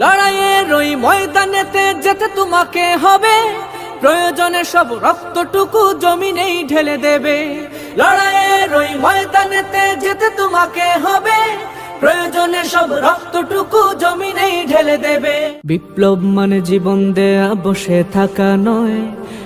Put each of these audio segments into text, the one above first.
লড়াইয়ের ওই ময়দানেতে যেতে তোমাকে হবে। প্রয়োজনে সব রক্তটুকু জমিনেই ঢেলে দেবে। লড়াইয়ের ওই ময়দানেতে যেতে তোমাকে হবে। প্রয়োজনে সব রক্তটুকু জমিনেই ঢেলে দেবে। বিপ্লব মানে জীবন দেয়া, বসে থাকা নয়।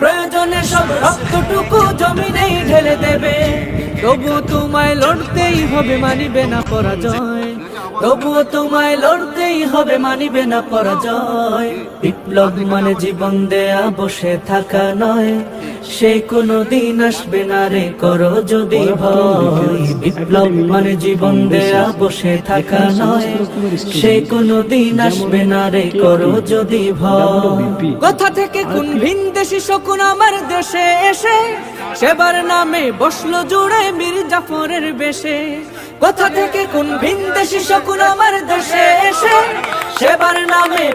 প্রয়োজনে সব রক্তটুকু জমিনেই ঢেলে দেবে। তবু তোমায় লড়তেই হবে মানিবে না পরাজয়। তবুও তোমায় লড়তেই হবে মানিবে না পরাজয়। বিপ্লব মানে জীবন দেয়া বসে থাকা নয়। সে কোনো দিন আসবে না রে করো যদি ভয়। বিপ্লব মানে জীবন দেয়া বসে থাকা নয়। সে কোনো দিন আসবে না রে করো যদি ভয়। কোথা থেকে কোন ভিন দেশি শকুন আমার দেশে এসে? সেবার নামে বসল জুড়ে মীর জাফরের বেশে। কোথা থেকে কোন ভিন দেশি শকুন আমার দেশে এসে? সেবার নামে